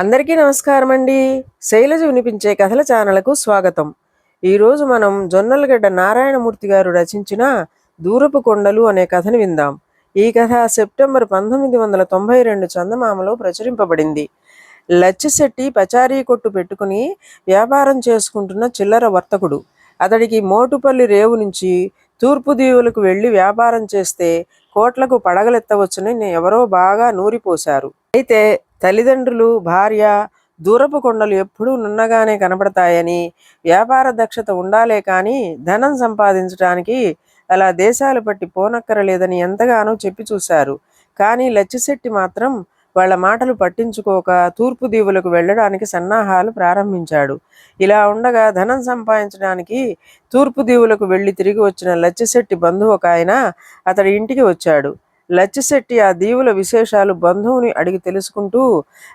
అందరికీ నమస్కారం అండి శైలజ వినిపించే కథల ఛానల్కు స్వాగతం. ఈరోజు మనం జొన్నలగడ్డ నారాయణమూర్తి గారు రచించిన దూరపు కొండలు అనే కథను విందాం. ఈ కథ సెప్టెంబర్ పంతొమ్మిది వందల తొంభై రెండు చందమామలో ప్రచురింపబడింది. లచ్చిశెట్టి పచారీ కొట్టు పెట్టుకుని వ్యాపారం చేసుకుంటున్న చిల్లర వర్తకుడు. అతడికి మోటుపల్లి రేవు నుంచి తూర్పు దీవులకు వెళ్ళి వ్యాపారం చేస్తే కోట్లకు పడగలెత్తవచ్చునని ఎవరో బాగా నూరిపోశారు. అయితే తల్లిదండ్రులు భార్య దూరపు కొండలు ఎప్పుడూ నున్నగానే కనబడతాయని వ్యాపార దక్షత ఉండాలే కానీ ధనం సంపాదించడానికి అలా దేశాలు పట్టి పోనక్కరలేదని ఎంతగానో చెప్పి చూశారు. కానీ లచ్చిశెట్టి మాత్రం వాళ్ళ మాటలు పట్టించుకోక తూర్పు దీవులకు వెళ్ళడానికి సన్నాహాలు ప్రారంభించాడు. ఇలా ఉండగా ధనం సంపాదించడానికి తూర్పు దీవులకు వెళ్ళి తిరిగి వచ్చిన లచ్చిశెట్టి బంధువు ఒక ఆయన అతడి ఇంటికి వచ్చాడు. లచ్చిశెట్టి ఆ దీవుల విశేషాలు బంధువుని అడిగి తెలుసుకుంటూ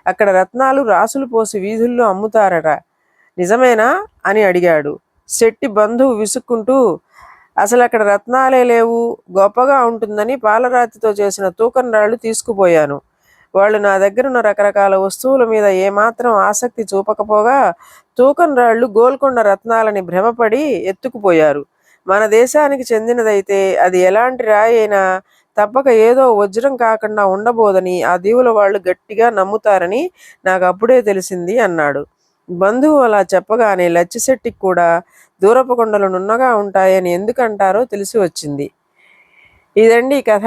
అక్కడ రత్నాలు రాసులు పోసి వీధుల్లో అమ్ముతారట. నిజమేనా? అని అడిగాడు. శెట్టి బంధువు విసుక్కుంటూ అసలు అక్కడ రత్నాలే లేవు. గొప్పగా ఉంటుందని పాలరాతితో చేసిన తూకం రాళ్ళు తీసుకుపోయాను. వాళ్ళు నా దగ్గర ఉన్న రకరకాల వస్తువుల మీద ఏమాత్రం ఆసక్తి చూపకపోగా తూకం రాళ్ళు గోల్కొండ రత్నాలని భ్రమపడి ఎత్తుకుపోయారు. మన దేశానికి చెందినదైతే అది ఎలాంటి రాయి అయినా తప్పక ఏదో వజ్రం కాకుండా ఉండబోదని ఆ దీవుల వాళ్ళు గట్టిగా నమ్ముతారని నాకు అప్పుడే తెలిసింది అన్నాడు. బంధువు అలా చెప్పగానే లచ్చిశెట్టికి కూడా దూరపు కొండలు నున్నగా ఉంటాయని ఎందుకంటారో తెలిసి వచ్చింది. ఇదండి కథ.